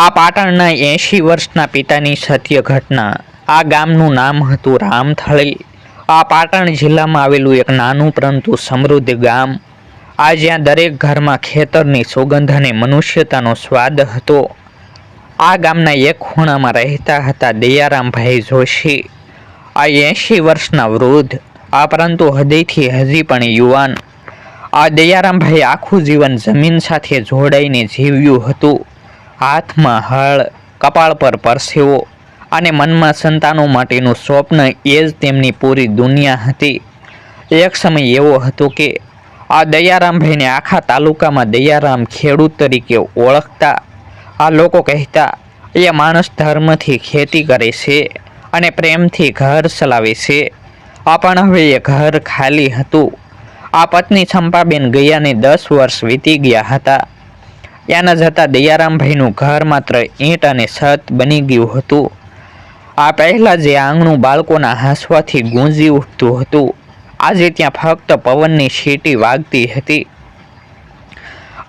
આ પાટણના એંશી વર્ષના પિતાની સત્ય ઘટના. આ ગામનું નામ હતું રામથળી. આ પાટણ જિલ્લામાં આવેલું એક નાનું પરંતુ સમૃદ્ધ ગામ. આ જ્યાં દરેક ઘરમાં ખેતરની સુગંધ અને મનુષ્યતાનો સ્વાદ હતો. આ ગામના એક ખૂણામાં રહેતા હતા દયારામભાઈ જોશી. આ એંશી વર્ષના વૃદ્ધ. આ પરંતુ હૃદયથી હજી પણ યુવાન. આ દયારામભાઈ આખું જીવન જમીન સાથે જોડાઈને જીવ્યું હતું. હાથમાં હળ, કપાળ પર પરસેવો અને મનમાં સંતાનો માટેનું સ્વપ્ન એ જ તેમની પૂરી દુનિયા હતી. એક સમય એવો હતો કે આ દયારામભાઈને આખા તાલુકામાં દયારામ ખેડૂત તરીકે ઓળખતા, આ લોકો કહેતા, એ માણસ ધર્મથી ખેતી કરે છે અને પ્રેમથી ઘર ચલાવે છે. આ પણ હવે એ ઘર ખાલી હતું. આ પત્ની ચંપાબેન ગયાને દસ વર્ષ વીતી ગયા હતા. ત્યાંના જતા દયારામભાઈનું ઘર માત્ર ઈંટ અને છત બની ગયું હતું. આ પહેલાં જે આંગણું બાળકોના હાંસવાથી ગુંજી ઉઠતું હતું, આજે ત્યાં ફક્ત પવનની સીટી વાગતી હતી.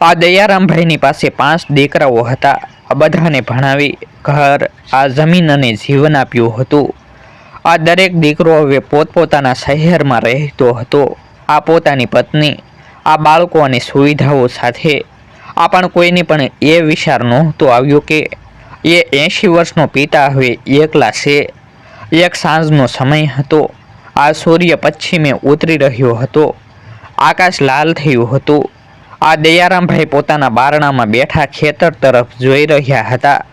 આ દયારામભાઈની પાસે પાંચ દીકરાઓ હતા. આ બધાને ભણાવી ઘર, આ જમીન અને જીવન આપ્યું હતું. આ દરેક દીકરો હવે પોતપોતાના શહેરમાં રહેતો હતો. આ પોતાની પત્ની, આ બાળકો અને સુવિધાઓ સાથે આ પણ કોઈની પણ એ વિચાર નહોતો આવ્યો કે એ એંશી વર્ષનો પિતા હવે એકલા છે. એક સાંજનો સમય હતો. આ સૂર્ય પશ્ચિમે ઉતરી રહ્યો હતો. આકાશ લાલ થયું હતું. આ દયારામભાઈ પોતાના બારણામાં બેઠા ખેતર તરફ જોઈ રહ્યા હતા.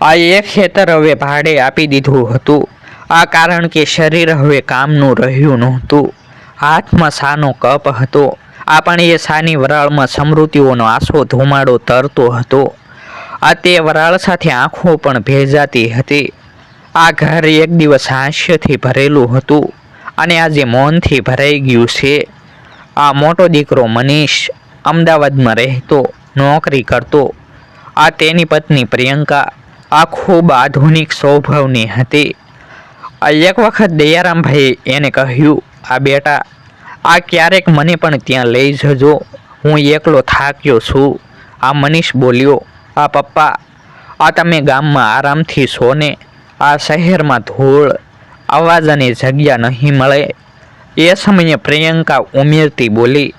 આ એ ખેતર હવે ભાડે આપી દીધું હતું. આ કારણ કે શરીર હવે કામનું રહ્યું નહોતું. હાથમાં સાનો કપ હતો. આ પણ એ સાની વરાળમાં સમૃદ્ધિઓનો આસો ધુમાડો તરતો હતો. આ તે વરાળ સાથે આંખો પણ ભેજાતી હતી. આ ઘર એક દિવસ હાસ્યથી ભરેલું હતું અને આજે મૌનથી ભરાઈ ગયું છે. આ મોટો દીકરો મનીષ અમદાવાદમાં રહેતો, નોકરી કરતો. આ તેની પત્ની પ્રિયંકા આ ખૂબ આધુનિક સ્વભાવની હતી. એક વખત દયારામભાઈ એને કહ્યું, આ બેટા આ ક્યારેક મને પણ ત્યાં લઈ જજો. હું એકલો થાક્યો છું. આ મનીષ બોલ્યો, આ પપ્પા, આ તમે ગામમાં આરામથી સોને આ શહેરમાં ધૂળ, અવાજ અને જગ્યા નહીં મળે. એ સમયે પ્રિયંકા ઉમેરતી બોલી,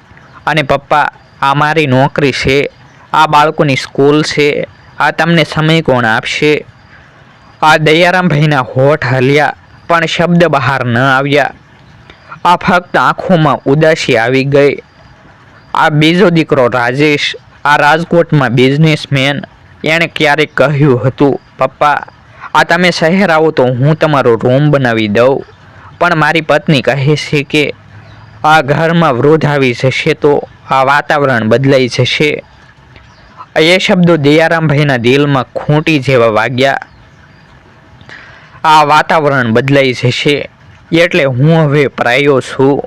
અને પપ્પા, આ મારી નોકરી છે. આ બાળકોની સ્કૂલ છે. આ તમને સમય કોણ આપશે? આ દયારામભાઈના હોઠ હલ્યા, પણ શબ્દ બહાર ન આવ્યા. આ ફક્ત આંખોમાં ઉદાસી આવી ગઈ. આ બીજો દીકરો રાજેશ, આ રાજકોટમાં બિઝનેસમેન એણે ક્યારેક કહ્યું હતું, પપ્પા, આ તમે શહેર આવો તો હું તમારો રૂમ બનાવી દઉં. પણ મારી પત્ની કહે છે કે, આ ઘરમાં વૃદ્ધ આવી જશે તો આ વાતાવરણ બદલાઈ જશે. એ શબ્દો દયારામભાઈના દિલમાં ખૂંટી જેવા વાગ્યા. આ વાતાવરણ બદલાઈ જશે. એટલે હું હવે પ્રાયો છું.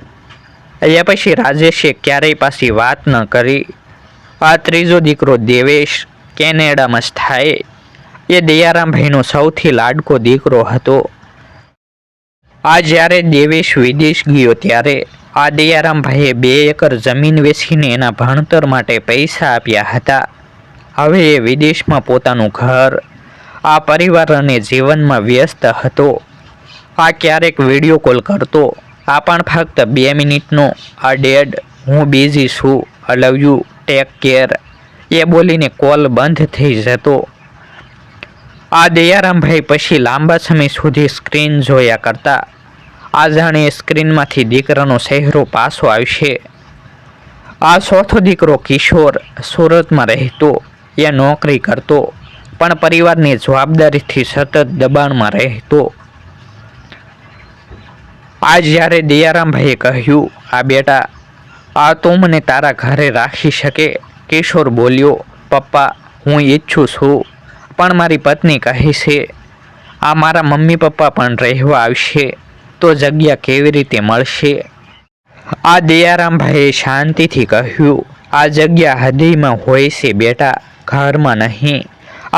એ પછી રાજેશે ક્યારેય પાછી વાત ન કરી. આ ત્રીજો દીકરો દેવેશ કેનેડામાં સ્થાયે એ દયારામભાઈનો સૌથી લાડકો દીકરો હતો. આ જ્યારે દેવેશ વિદેશ ગયો ત્યારે આ દયારામભાઈએ બે એકર જમીન વેચીને એના ભણતર માટે પૈસા આપ્યા હતા. હવે એ વિદેશમાં પોતાનું ઘર, આ પરિવાર અને જીવનમાં વ્યસ્ત હતો. આ ક્યારેક વીડિયો કોલ કરતો. આ પણ ફક્ત બે મિનિટનો. આ ડેડ હું બિઝી છું. I love you take care એ બોલીને કોલ બંધ થઈ જતો. આ દયારામભાઈ પછી લાંબા સમય સુધી સ્ક્રીન જોયા કરતા. આ જાણે સ્ક્રીનમાંથી દીકરાનો ચહેરો પાછો આવશે. આ ચોથો દીકરો કિશોર સુરતમાં રહેતો. એ નોકરી કરતો. પણ પરિવારની જવાબદારીથી સતત દબાણમાં રહેતો. આ જ્યારે દયારામભાઈએ કહ્યું, આ બેટા, આ તું મને તારા ઘરે રાખી શકે? કિશોર બોલ્યો, પપ્પા, હું ઈચ્છું છું, પણ મારી પત્ની કહે છે, આ મારા મમ્મી પપ્પા પણ રહેવા આવશે, તો જગ્યા કેવી રીતે મળશે? આ દયારામભાઈએ શાંતિથી કહ્યું, આ જગ્યા હૃદયમાં હોય છે બેટા, ઘરમાં નહીં.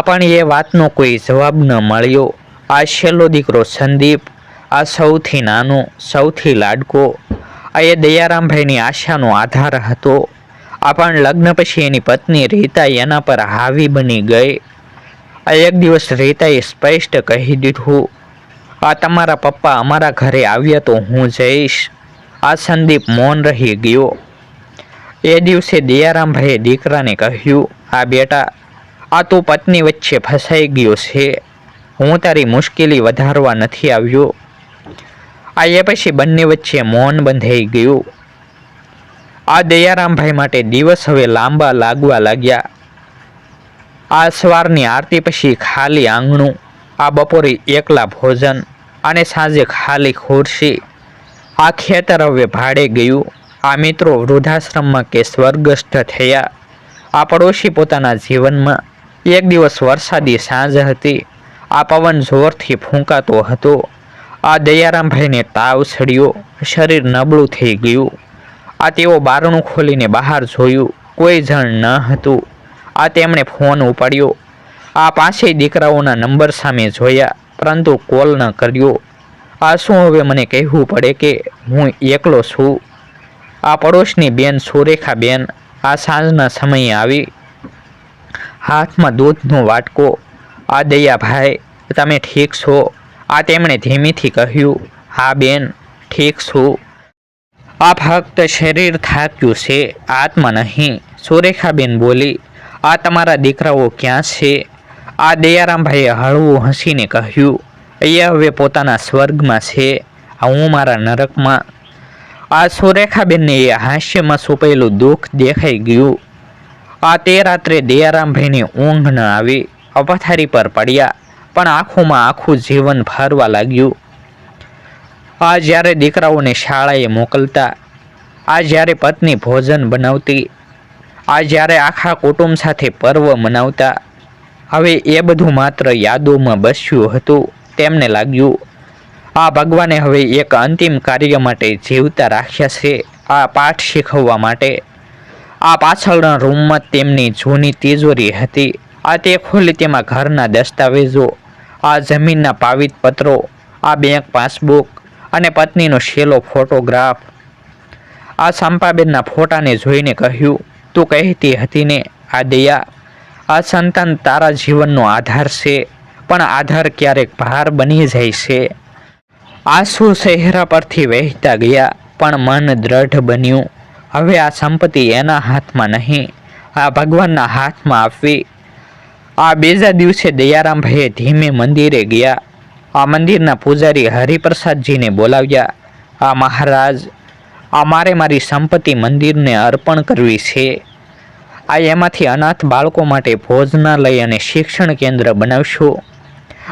પણ એ વાતનો કોઈ જવાબ ન મળ્યો. આ છેલ્લો દીકરો સંદીપ આ સૌથી નાનો, સૌથી લાડકો. આ એ દયારામભાઈની આશાનો આધાર હતો. આ પણ લગ્ન પછી એની પત્ની રીતા એના પર હાવી બની ગઈ. આ એક દિવસ રીતાએ સ્પષ્ટ કહી દીધું, આ તમારા પપ્પા અમારા ઘરે આવ્યા તો હું જઈશ. આ સંદીપ મૌન રહી ગયો. એ દિવસે દયારામભાઈએ દીકરાને કહ્યું, આ બેટા, આ તું પત્ની વચ્ચે ફસાઈ ગયો છે. હું તારી મુશ્કેલી વધારવા નથી આવ્યો. આ એ પછી બંને વચ્ચે મૌન બંધાઈ ગયું. આ દયારામભાઈ માટે દિવસ હવે લાંબા લાગવા લાગ્યા. આ સવારની આરતી પછી ખાલી આંગણું, આ બપોરે એકલા ભોજન અને સાંજે ખાલી ખુરશી. આ ખેતર હવે ભાડે ગયું. આ મિત્રો વૃદ્ધાશ્રમમાં કે સ્વર્ગસ્થ થયા. આ પડોશી પોતાના જીવનમાં. એક દિવસ વરસાદી સાંજ હતી. આ પવન જોરથી ફૂંકાતો હતો. આ દયારામભાઈને તાવ ચડ્યો શરીર નબળું થઈ ગયું. આ તેઓ બારણું ખોલીને બહાર જોયું. કોઈ જણ ન હતું. આ તેમણે ફોન ઉપાડ્યો. આ પાંચેય દીકરાઓના નંબર સામે જોયા, પરંતુ કોલ ન કર્યો. આ શું હવે મને કહેવું પડે કે હું એકલો છું? આ પડોશની બેન સુરેખા બેન, આ સાંજના સમયે આવી. હાથમાં દૂધનો વાટકો. આ દયાભાઈ, તમે ઠીક છો? આ તેમણે ધીમીથી કહ્યું, હા, બેન, ઠીક છું. આ ફક્ત શરીર થાક્યું છે, આત્મા નહીં. સુરેખાબેન બોલી, આ તમારા દીકરાઓ ક્યાં છે? આ દયારામભાઈએ હળવું હસીને કહ્યું એ હવે પોતાના સ્વર્ગમાં છે હું મારા નરકમાં. આ સુરેખાબેનને એ હાસ્યમાં છુપાયેલું દુઃખ દેખાઈ ગયું. આ તે રાત્રે દયારામભાઈને ઊંઘ ન આવી અપથારી પર પડ્યા. પણ આંખોમાં આખું જીવન ફરવા લાગ્યું. આ જ્યારે દીકરાઓને શાળાએ મોકલતા, આ જ્યારે પત્ની ભોજન બનાવતી, આ જ્યારે આખા કુટુંબ સાથે પર્વ મનાવતા, હવે એ બધું માત્ર યાદોમાં બસ્યું હતું, તેમને લાગ્યું, આ ભગવાને હવે એક અંતિમ કાર્ય માટે જીવતા રાખ્યા છે, આ પાઠ શીખવવા માટે. આ પાછળના રૂમમાં તેમની જૂની તિજોરી હતી, આ તે ખોલી તેમાં ઘરના દસ્તાવેજો આ જમીનના પાવિત પત્રો, આ બેંક પાસબુક અને પત્નીનો છેલ્લો ફોટોગ્રાફ આ સંપાબેનના ફોટાને જોઈને કહ્યું, તું કહેતી હતી ને, આ દયા, આ સંતાન તારા જીવનનો આધાર છે, પણ આધાર ક્યારેક ભાર બની જાય છે. આંસુ ચહેરા પરથી વહેતા ગયા, પણ મન દ્રઢ બન્યું. હવે આ સંપત્તિ એના હાથમાં નહીં, આ ભગવાનના હાથમાં આપવી આ બીજા દિવસે દયારામભાઈએ ધીમે મંદિરે ગયા. આ મંદિરના પૂજારી હરિપ્રસાદજીને બોલાવ્યા. આ મહારાજ, આ મારે મારી સંપત્તિ મંદિરને અર્પણ કરવી છે. આ એમાંથી અનાથ બાળકો માટે ભોજનાલય અને શિક્ષણ કેન્દ્ર બનાવશો.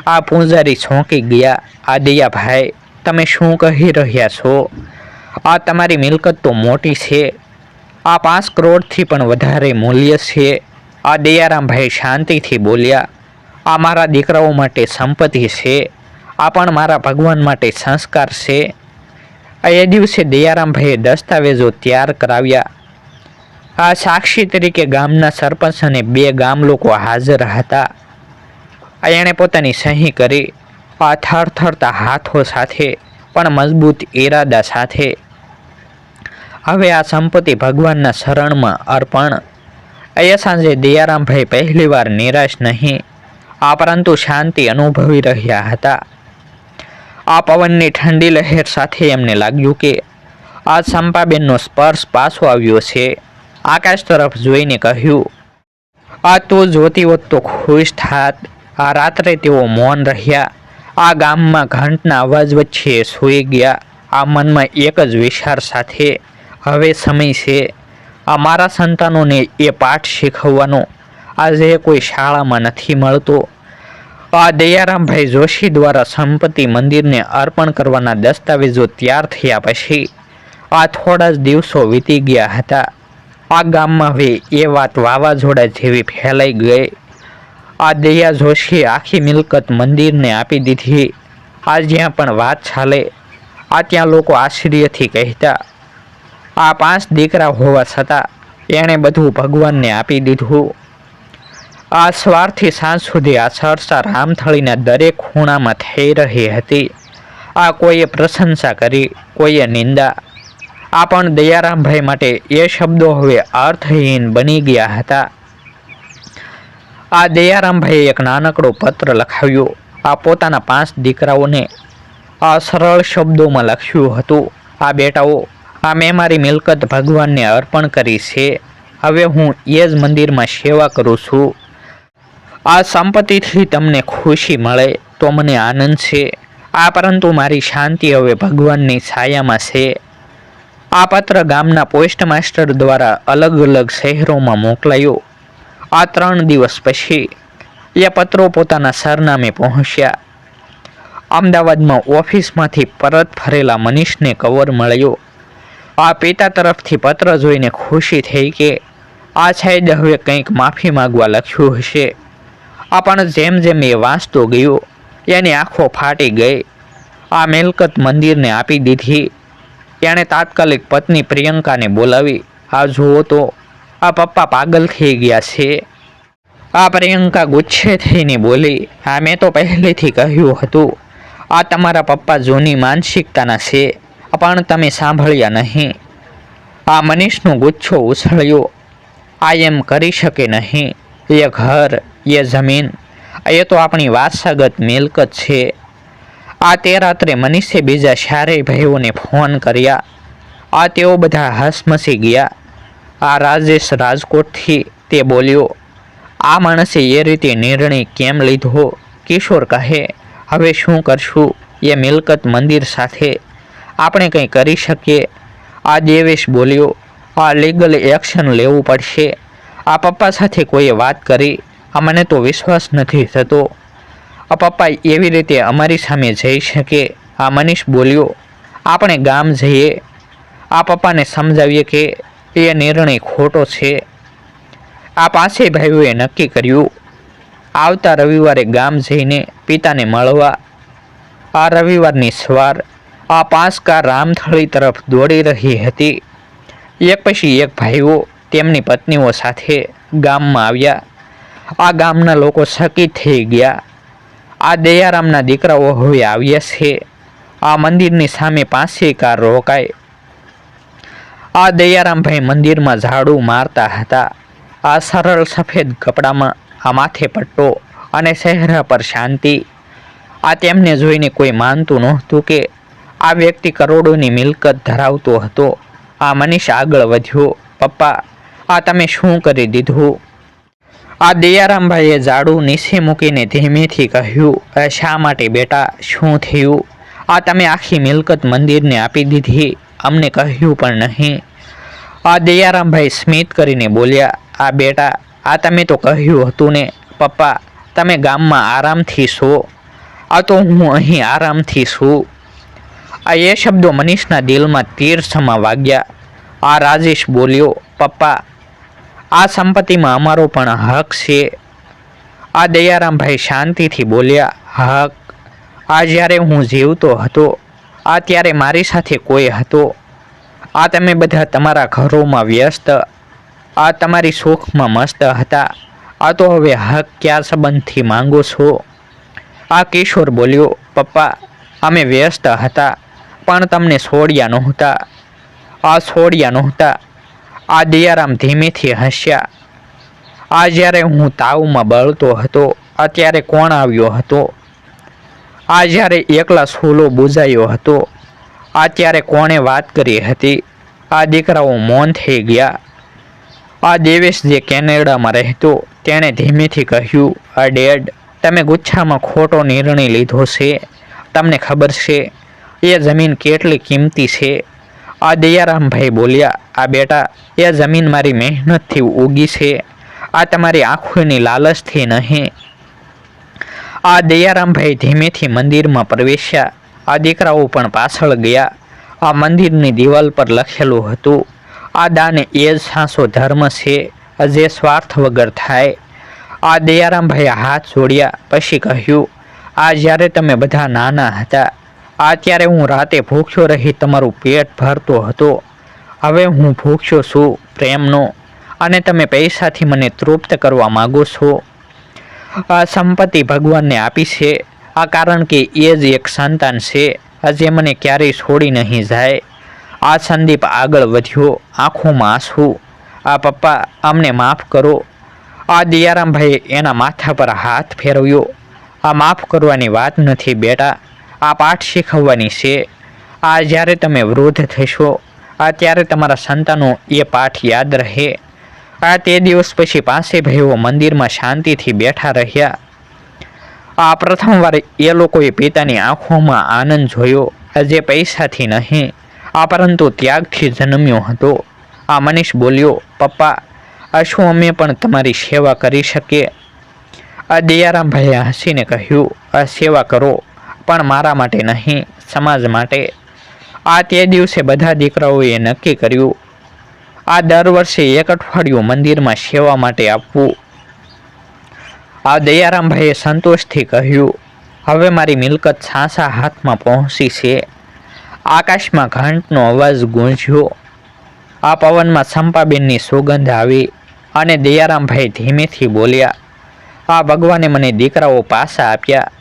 આ પૂજારી છોંકી ગયા. આ દયાભાઈ, તમે શું કહી રહ્યા છો? આ તમારી મિલકત તો મોટી છે. આ પાંચ કરોડથી પણ વધારે મૂલ્ય છે. આ દયારામભાઈ શાંતિથી બોલ્યા આ મારા દીકરાઓ માટે સંપત્તિ છે, આ પણ મારા ભગવાન માટે સંસ્કાર છે. એ દિવસે દયારામભાઈએ દસ્તાવેજો તૈયાર કરાવ્યા. આ સાક્ષી તરીકે ગામના સરપંચ અને બે ગામ લોકો હાજર હતા. એણે પોતાની સહી કરી, આ થરથરતા હાથો સાથે, પણ મજબૂત ઈરાદા સાથે. હવે આ સંપત્તિ ભગવાનના શરણમાં અર્પણ એ સાંજે દિયારામભાઈ પહેલીવાર નિરાશ નહીં. આ પરંતુ શાંતિ અનુભવી રહ્યા હતા. આ પવનની ઠંડી લહેર સાથે એમને લાગ્યું કે આ સંપાબેનનો સ્પર્શ પાછો આવ્યો છે. આકાશ તરફ જોઈને કહ્યું આ તો જોતી હોત તો ખુશ થાત. આ રાત્રે તેઓ મૌન રહ્યા. આ ગામમાં ઘંટના અવાજ વચ્ચે સૂઈ ગયા. આ મનમાં એક જ વિચાર સાથે, હવે સમય છે. આ મારા સંતાનોને એ પાઠ શીખવવાનો. આજે કોઈ શાળામાં નથી મળતો. આ દયારામભાઈ જોશી દ્વારા સંપત્તિ મંદિરને અર્પણ કરવાના દસ્તાવેજો તૈયાર થયા પછી આ થોડા જ દિવસો વીતી ગયા હતા. આ ગામમાં હવે એ વાત વાવાઝોડા જેવી ફેલાઈ ગઈ. આ દયા જોશીએ આખી મિલકત મંદિરને આપી દીધી. આ જ્યાં પણ વાત ચાલે, આ ત્યાં લોકો આશ્ચર્યથી કહેતા આ પાંચ દીકરા હોવા છતાં એણે બધું ભગવાનને આપી દીધું. આ સ્વાર્થી સાંજ સુધી આ સરસા રામથળીના દરેક ખૂણામાં થઈ રહી હતી. આ કોઈએ પ્રશંસા કરી, કોઈએ નિંદા. આ પણ દયારામભાઈ માટે એ શબ્દો હવે અર્થહીન બની ગયા હતા. આ દયારામભાઈએ એક નાનકડો પત્ર લખાવ્યો. આ પોતાના પાંચ દીકરાઓને આ સરળ શબ્દોમાં લખ્યું હતું. આ બેટાઓ આ મેં મારી મિલકત ભગવાનને અર્પણ કરી છે. હવે હું એ જ મંદિરમાં સેવા કરું છું. આ સંપત્તિથી તમને ખુશી મળે તો મને આનંદ છે. આ પરંતુ મારી શાંતિ હવે ભગવાનની છાયામાં છે. આ પત્ર ગામના પોસ્ટ માસ્ટર દ્વારા અલગ અલગ શહેરોમાં મોકલાયો. આ ત્રણ દિવસ પછી એ પત્રો પોતાના સરનામે પહોંચ્યા. અમદાવાદમાં ઓફિસમાંથી પરત ફરેલા મનીષને કવર મળ્યો. આ પિતા તરફથી પત્ર જોઈને ખુશી થઈ કે આ સાહેબ હવે કંઈક માફી માગવા લખ્યું હશે. આ પણ જેમ જેમ એ વાંચતો ગયો, એની આંખો ફાટી ગઈ. આ મિલકત મંદિરને આપી દીધી. એણે તાત્કાલિક પત્ની પ્રિયંકાને બોલાવી. આ જુઓ તો, આ પપ્પા પાગલ થઈ ગયા છે. આ પ્રિયંકા ગુચ્છે થઈને બોલી આ મેં તો પહેલેથી કહ્યું હતું, આ તમારા પપ્પા જૂની માનસિકતાના છે. પણ તમે સાંભળ્યા નહીં. આ મનીષનો ગુચ્છો ઉછળ્યો. આ એમ કરી શકે નહીં. એ ઘર એ જમીન એ તો આપણી વારસાગત મિલકત છે. આ તે રાત્રે મનીષે બીજા શારે ભાઈઓને ફોન કર્યા. આ તેઓ બધા હસમસી ગયા. આ રાજેશ રાજકોટથી તે બોલ્યો, આ માણસે એ રીતે નિર્ણય કેમ લીધો? કિશોર કહે, હવે શું કરશું? એ મિલકત મંદિર સાથે આપણે કંઈ કરી શકીએ? આ દેવેશ બોલ્યો, આ લીગલ એક્શન લેવું પડશે. આ પપ્પા સાથે કોઈએ વાત કરી? આ મને તો વિશ્વાસ નથી થતો. આ પપ્પા એવી રીતે અમારી સામે જઈ શકે? આ મનીષ બોલ્યો, આપણે ગામ જઈએ. આ પપ્પાને સમજાવીએ કે એ નિર્ણય ખોટો છે. આ પાસે ભાઈઓએ નક્કી કર્યું, આવતા રવિવારે ગામ જઈને પિતાને મળવા. આ રવિવારની સવાર આ પાંચ કાર રામથળી તરફ દોડી રહી હતી. એક પછી એક ભાઈઓ તેમની પત્નીઓ સાથે ગામમાં આવ્યા. આ ગામના લોકો સકી થઈ ગયા. આ દયારામના દીકરાઓ હવે આવ્યા છે. આ મંદિરની સામે પાંચે કાર રોકાય. આ દયારામભાઈ મંદિરમાં ઝાડુ મારતા હતા. આ સરળ સફેદ કપડામાં આ માથે પટ્ટો અને ચહેરા પર શાંતિ. આ તેમને જોઈને કોઈ માનતું નહોતું કે આ વ્યક્તિ કરોડોની મિલકત ધરાવતો હતો. આ મનીષ આગળ વધ્યો, પપ્પા, આ તમે શું કરી દીધું? આ દયારામભાઈએ ઝાડુ નીચે મૂકીને ધીમેથી કહ્યું શા માટે બેટા, શું થયું? આ તમે આખી મિલકત મંદિરને આપી દીધી, અમને કહ્યું પણ નહીં. આ દયારામભાઈ સ્મિત કરીને બોલ્યા, આ બેટા, આ તમે તો કહ્યું હતું ને, પપ્પા, તમે ગામમાં આરામથી છો. આ તો હું અહીં આરામથી છું. આ એ શબ્દો મનીષના દિલમાં તીર સમા વાગ્યા. આ રાજેશ બોલ્યો, પપ્પા, આ સંપત્તિમાં અમારો પણ હક છે. આ દયારામભાઈ શાંતિથી બોલ્યા, હક? આ જ્યારે હું જીવતો હતો, આ ત્યારે મારી સાથે કોઈ હતો. આ તમે બધા તમારા ઘરોમાં વ્યસ્ત, આ તમારી સુખમાં મસ્ત હતા. આ તો હવે હક ક્યાં સંબંધથી માંગો છો? આ કિશોર બોલ્યો, પપ્પા, અમે વ્યસ્ત હતા. પણ તમને છોડ્યા નહોતા. આ છોડ્યા નહોતા. આ દયારામ ધીમેથી હસ્યા. આ જ્યારે હું તાવમાં બળતો હતો, અત્યારે કોણ આવ્યો હતો? આ જ્યારે એકલા સોલો બુજાયો હતો, આ ત્યારે કોણે વાત કરી હતી? આ દીકરાઓ મૌન થઈ ગયા. આ દેવેશ જે કેનેડામાં રહેતો, તેણે ધીમેથી કહ્યું, આ ડેડ, તમે ગુચ્છામાં ખોટો નિર્ણય લીધો છે. તમને ખબર છે એ જમીન કેટલી કિંમતી છે? આ દયારામભાઈ બોલ્યા, આ બેટા, એ જમીન મારી મહેનતથી ઉગી છે. આ તમારી આંખોની લાલચથી નહીં. આ દયારામભાઈ ધીમેથી મંદિરમાં પ્રવેશ્યા. આ દીકરાઓ પણ પાછળ ગયા. આ મંદિરની દિવાલ પર લખેલું હતું, આ દાન એ જ સાસો ધર્મ છે, જે સ્વાર્થ વગર થાય. આ દયારામભાઈએ હાથ જોડ્યા, પછી કહ્યું, આ જ્યારે તમે બધા નાના હતા આ ત્યારે હું રાતે ભૂખ્યો રહી તમારું પેટ ભરતો હતો. હવે હું ભૂખ્યો છું પ્રેમનો. અને તમે પૈસાથી મને તૃપ્ત કરવા માગો છો. આ સંપત્તિ ભગવાનને આપી છે. આ કારણ કે એ જ એક સંતાન છે જે મને ક્યારેય છોડી નહીં જાય. આ સંદીપ આગળ વધ્યો, આંખોમાં આંસુ. આ પપ્પા, અમને માફ કરો. આ દિયારામભાઈએ એના માથા પર હાથ ફેરવ્યો. આ માફ કરવાની વાત નથી બેટા. આ પાઠ શીખવવાની છે. આ જ્યારે તમે વૃદ્ધ થશો, આ ત્યારે તમારા સંતાનો એ પાઠ યાદ રહે. આ તે દિવસ પછી પાસે ભાઈઓ મંદિરમાં શાંતિથી બેઠા રહ્યા. આ પ્રથમવાર એ લોકોએ પિતાની આંખોમાં આનંદ જોયો. જે પૈસાથી નહીં, આ પરંતુ ત્યાગથી જન્મ્યો હતો. આ મનીષ બોલ્યો, પપ્પા, આ શું અમે પણ તમારી સેવા કરી શકીએ? આ દયારામભાઈએ હસીને કહ્યું, આ સેવા કરો. પણ મારા માટે નહીં, સમાજ માટે. આ તે દિવસે બધા દીકરાઓએ નક્કી કર્યું, આ દર વર્ષે એક અઠવાડિયું મંદિરમાં સેવા માટે આપવું. આ દયારામભાઈએ સંતોષથી કહ્યું, હવે મારી મિલકત છાસા હાથમાં પહોંચી છે. આકાશમાં ઘંટનો અવાજ ગુંજ્યો. આ પવનમાં સંપાબેનની સુગંધ આવી અને દયારામભાઈ ધીમેથી બોલ્યા, આ ભગવાને મને દીકરાઓ પાસા આપ્યા.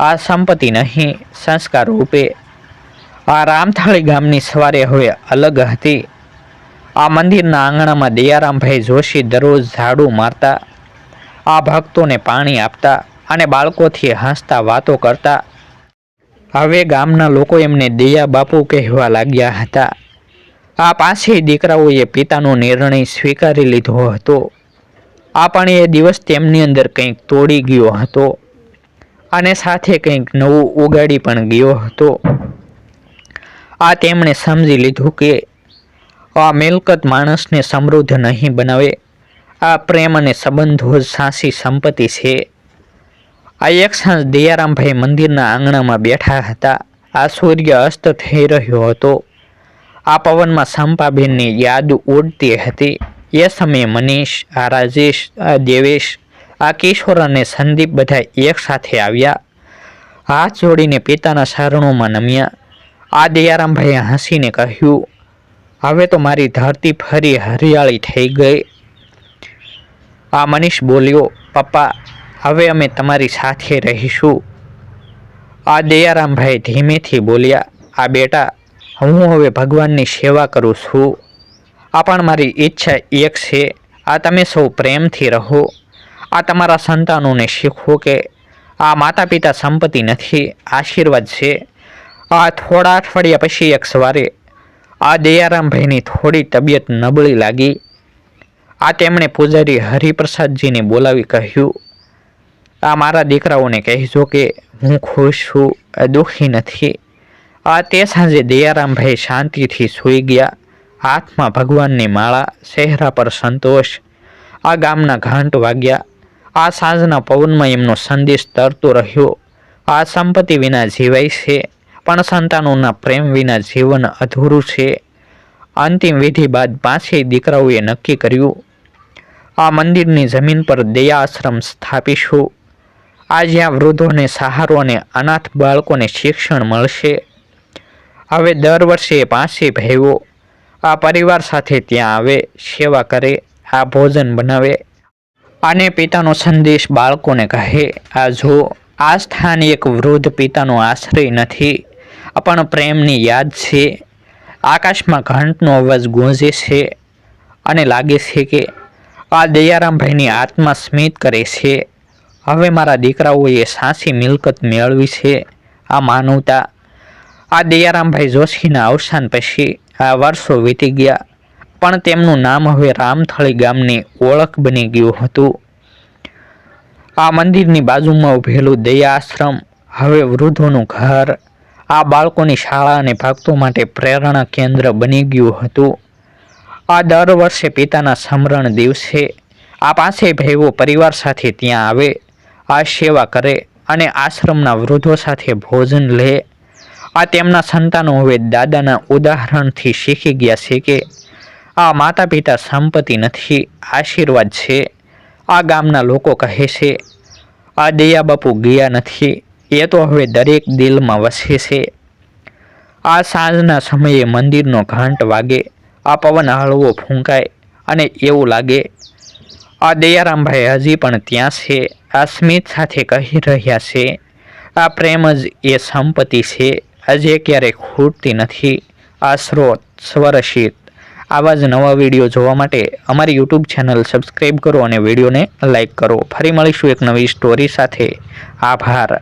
આ સંપત્તિ નહીં, સંસ્કાર રૂપે. આ રામથાળી ગામની સવારે હવે અલગ હતી. આ મંદિરના આંગણામાં દયારામભાઈ જોશી દરરોજ ઝાડુ મારતા, આ ભક્તોને પાણી આપતા અને બાળકોથી હસતા વાતો કરતા. હવે ગામના લોકો એમને દયા બાપુ કહેવા લાગ્યા હતા. આ પાસે દીકરાઓએ પિતાનો નિર્ણય સ્વીકારી લીધો હતો. આ પણ એ દિવસ તેમની અંદર કંઈક તોડી ગયો હતો. અને સાથે કંઈક નવું ઉગાડી પણ ગયો હતો. આ તેમણે સમજી લીધું કે આ મિલકત માણસને સમૃદ્ધ નહીં બનાવે. આ પ્રેમ અને સંબંધો જ સાચી સંપત્તિ છે. આ એક સાંજ દયારામભાઈ મંદિરના આંગણામાં બેઠા હતા. આ સૂર્ય અસ્ત થઈ રહ્યો હતો. આ પવનમાં સંપાબેનની યાદ ઉડતી હતી. એ સમયે મનીષ, આ રાજેશ, આ દેવેશ આ કિશોર અને સંદીપ બધા એક સાથે આવ્યા. હાથ જોડીને પિતાના શરણોમાં નમ્યા. આ દયારામભાઈએ હસીને કહ્યું, હવે તો મારી ધરતી ફરી હરિયાળી થઈ ગઈ. આ મનીષ બોલ્યો, પપ્પા, હવે અમે તમારી સાથે રહીશું. આ દયારામભાઈ ધીમેથી બોલ્યા, આ બેટા, હું હવે ભગવાનની સેવા કરું છું. આ પણ મારી ઈચ્છા એક છે. આ તમે સૌ પ્રેમથી રહો. આ તમારા સંતાનોને શીખવો કે આ માતા પિતા સંપત્તિ નથી, આશીર્વાદ છે. આ થોડા અઠવાડિયા પછી એક સવારે આ દયારામભાઈની થોડી તબિયત નબળી લાગી. આ તેમણે પૂજારી હરિપ્રસાદજીને બોલાવી કહ્યું, આ મારા દીકરાઓને કહેજો કે હું ખુશ છું દુઃખી નથી. આ તે સાંજે દયારામભાઈ શાંતિથી સૂઈ ગયા. હાથમાં ભગવાનની માળા, ચહેરા પર સંતોષ. આ ગામના ઘંટ વાગ્યા. આ સાંજના પવનમાં એમનો સંદેશ તરતો રહ્યો. આ સંપત્તિ વિના જીવાય છે, પણ સંતાનોના પ્રેમ વિના જીવન અધૂરું છે. અંતિમ વિધિ બાદ પાંચેય દીકરાઓએ નક્કી કર્યું, આ મંદિરની જમીન પર દયા આશ્રમ સ્થાપીશું આ જ્યાં વૃદ્ધોને સહારો અને અનાથ બાળકોને શિક્ષણ મળશે. હવે દર વર્ષે પાંચે ભાઈઓ આ પરિવાર સાથે ત્યાં આવે, સેવા કરે, આ ભોજન બનાવે. અને પિતાનો સંદેશ બાળકોને કહે, આ જો આ સ્થાન એક વૃદ્ધ પિતાનો આશ્રય નથી, પણ પ્રેમની યાદ છે, આકાશમાં ઘંટનો અવાજ ગુંજે છે અને લાગે છે કે આ દયારામભાઈની આત્મા સ્મિત કરે છે. હવે મારા દીકરાઓએ સાચી મિલકત મેળવી છે. આ માનવતા, આ દયારામભાઈ જોશીના અવસાન પછી આ વર્ષો વીતી ગયા. પણ તેમનું નામ હવે રામથળી ગામની ઓળખ બની ગયું હતું. આ મંદિરની બાજુમાં ઉભેલું દયા આશ્રમ હવે વૃદ્ધોનું ઘર, આ બાળકોની શાળા અને ભક્તો માટે પ્રેરણા કેન્દ્ર બની ગયું હતું. આ દર વર્ષે પિતાના સમરણ દિવસે આ પાસે ભાઈઓ પરિવાર સાથે ત્યાં આવે, આ સેવા કરે અને આશ્રમના વૃદ્ધો સાથે ભોજન લે. આ તેમના સંતાનો હવે દાદાના ઉદાહરણથી શીખી ગયા છે કે આ માતા પિતા સંપત્તિ નથી આશીર્વાદ છે. આ ગામના લોકો કહે છે, આ દયાબાપુ ગયા નથી, એ તો હવે દરેક દિલમાં વસે છે. આ સાંજના સમયે મંદિરનો ઘંટ વાગે, આ પવન હળવો ફૂંકાય અને એવું લાગે, આ દયારામભાઈ હજી પણ ત્યાં છે, આ સ્મિત સાથે કહી રહ્યા છે, આ પ્રેમ જ એ સંપત્તિ છે આજે ક્યારેય ખૂટતી નથી, આ સ્રોત સ્વરશિત આવા જ નવા વીડિયો જોવા માટે અમારી યુટ્યુબ ચેનલ સબસ્ક્રાઈબ કરો અને વિડીયોને લાઈક કરો. ફરી મળીશું એક નવી સ્ટોરી સાથે. આભાર.